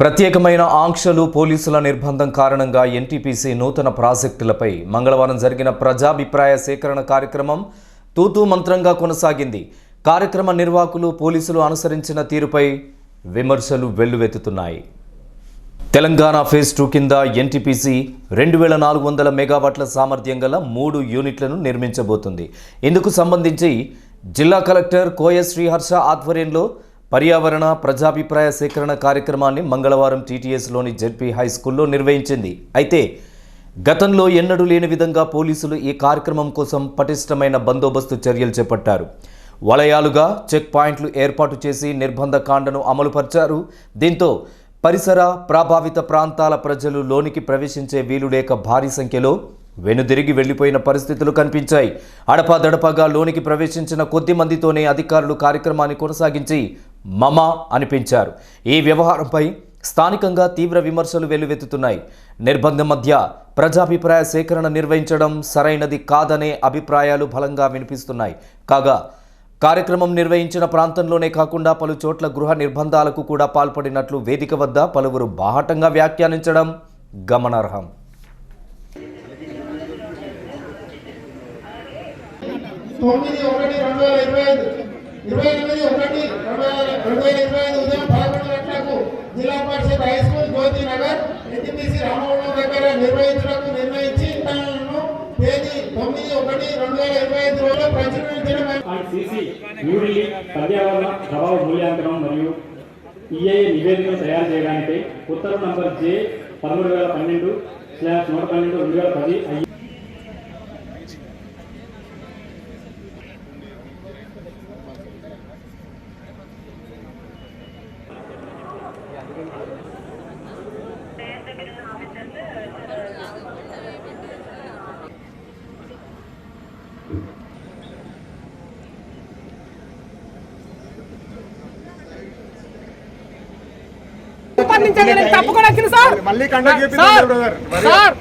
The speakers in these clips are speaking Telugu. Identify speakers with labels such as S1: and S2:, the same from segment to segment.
S1: ప్రత్యేకమైన ఆంక్షలు పోలీసుల నిర్బంధం కారణంగా ఎన్టీపీసీ నూతన ప్రాజెక్టులపై మంగళవారం జరిగిన ప్రజాభిప్రాయ సేకరణ కార్యక్రమం తూతూ మంత్రంగా కొనసాగింది. కార్యక్రమ నిర్వాహకులు పోలీసులు అనుసరించిన తీరుపై విమర్శలు వెల్లువెత్తుతున్నాయి. తెలంగాణ ఫేజ్ టూ కింద ఎన్టీపీసీ రెండు వేల నాలుగు వందల మెగావాట్ల సామర్థ్యం గల మూడు యూనిట్లను నిర్మించబోతుంది. ఇందుకు సంబంధించి జిల్లా కలెక్టర్ కోయ శ్రీహర్ష ఆధ్వర్యంలో పర్యావరణ ప్రజాభిప్రాయ సేకరణ కార్యక్రమాన్ని మంగళవారం టీటీఎస్లోని జెడ్పీ హై స్కూల్లో నిర్వహించింది. అయితే గతంలో ఎన్నడూ లేని విధంగా పోలీసులు ఈ కార్యక్రమం కోసం పటిష్టమైన బందోబస్తు చర్యలు చేపట్టారు. వలయాలుగా చెక్ పాయింట్లు ఏర్పాటు చేసి నిర్బంధ కాండను అమలుపరిచారు. దీంతో పరిసర ప్రభావిత ప్రాంతాల ప్రజలు లోనికి ప్రవేశించే వీలు లేక భారీ సంఖ్యలో వెనుదిరిగి వెళ్ళిపోయిన పరిస్థితులు కనిపించాయి. అడపాదడపగా లోనికి ప్రవేశించిన కొద్ది మందితోనే అధికారులు కార్యక్రమాన్ని కొనసాగించి మమ అనిపించారు. ఈ వ్యవహారంపై స్థానికంగా తీవ్ర విమర్శలు వెల్లువెత్తుతున్నాయి. నిర్బంధం మధ్య ప్రజాభిప్రాయ సేకరణ నిర్వహించడం సరైనది కాదనే అభిప్రాయాలు బలంగా వినిపిస్తున్నాయి. కాగా కార్యక్రమం నిర్వహించిన ప్రాంతంలోనే కాకుండా పలు చోట్ల గృహ నిర్బంధాలకు కూడా పాల్పడినట్లు వేదిక వద్ద పలువురు బాహటంగా వ్యాఖ్యానించడం గమనార్హం.
S2: తొమ్మిది ఒకటి రెండు వేల ఇరవై ఐదు. ఇరవై ఎనిమిది ఒకటి రెండు వేల ఇరవై ఐదు ఉదయం పదకొండు గంటలకు Zilla Parishad high school Jyothi Nagar NTPC Ramagundam దగ్గర నిర్వహించడానికి నిర్ణయించి తనను తేదీ తొమ్మిది ఒకటి రెండు వేల ఇరవై ఐదు రోజుల్లో ప్రచురించడం
S3: పాయింట్ పర్యావరణ ప్రభావ మూల్యాంకనం మరియు ఈఐఏ నివేదికను తయారు చేయడానికి ఉత్తర్వు నంబర్ జే పదమూడు వేల పన్నెండు స్లాష్ నూట పన్నెండు రెండు వేల పది ఐ
S4: పండించడానికి తప్పకుండా వచ్చింది సార్. సార్,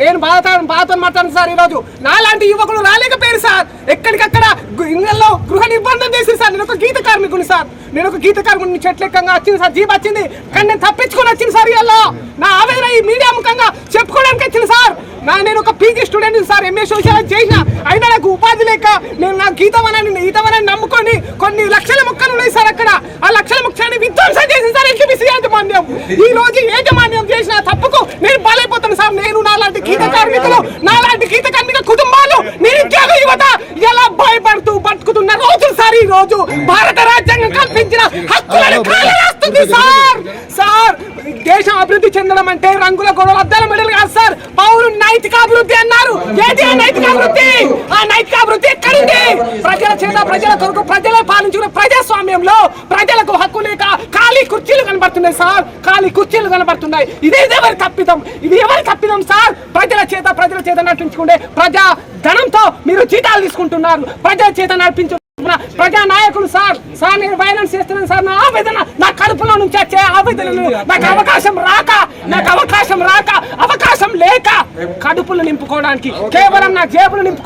S4: నేను బాధ బాధతో మాట్లాడాను సార్ ఈరోజు. నాలాంటి యువకులు రాలేకపోయారు సార్. ఎక్కడికక్కడ ఇళ్ళలో గృహ నిర్బంధం చేసి సార్. నేను ఒక గీత కార్మికుని సార్. నేను ఒక గీత కార్మికుని చెట్లెక్కంగా వచ్చింది సార్. జీప్ వచ్చింది. కానీ నేను తప్పించుకొని వచ్చింది సార్ ఇవాళ. నా ఆవేదన ఈ మీడియా ముఖంగా చెప్పుకోవడానికి వచ్చింది సార్. నా నేను ఒక PG student sir. MA social చేసిన. అయినా నాకు ఉపాధి లేక నేను నా గీతవనాన్ని ఈతవనాన్ని నమ్ముకొని కొన్ని లక్షల మొక్కలు ఉన్నాయి సార్ అక్కడ. ఆ లక్షల మొక్కని యాజమాన్యం ఈ రోజు యాజమాన్యం చేసిన తప్పుకు నేను బలైపోతాను సార్. నేను నాలాంటి గీత కార్మికులు నాలాంటి గీత కార్మిక కుటుంబాలు నిరుద్యోగ యువత ఎలా రోజులు సార్ ఈ రోజు భారత రాజ్యాంగం కల్పించిన హక్కులను కాలరాస్తుంది సార్! సార్ దేశం అభివృద్ధి చెందడం అంటే రంగుల గొడవ అద్దాల మెడలు కాదు సార్! పౌరు నైతిక అభివృద్ధి అన్నారు. ఏది ఆ నైతిక అభివృద్ధి? ఆ నైతిక అభివృద్ధి ఎక్కడుంది? ప్రజల చేత ప్రజల కొరకు ప్రజలే పాలించుకునే ప్రజాస్వామ్యంలో ప్రజలకు హక్కు లేక ఖాళీ కుర్చీలు కనబడుతున్నాయి సార్! ఖాళీ కుర్చీలు కనబడుతున్నాయి. ఇది ఎవరి తప్పిదం? ఇది ఎవరి తప్పిదం సార్? ప్రజల చేత ప్రజల చేత నటించుకుంటే ప్రజా ధనంతో మీరు జీతాలు తీసుకుంటున్నారు. ప్రజల చేత నడిపించు ప్రజా నాయకులు సార్ సార్ నేను వైలెన్స్ చేస్తున్నాను సార్. నా ఆవేదన నా కడుపులో నుంచి వచ్చే ఆవేదనలు నాకు అవకాశం రాక నాకు అవకాశం రాక అవకాశం లేక కడుపులు నింపుకోవడానికి కేవలం నా జేబులు నింపుకో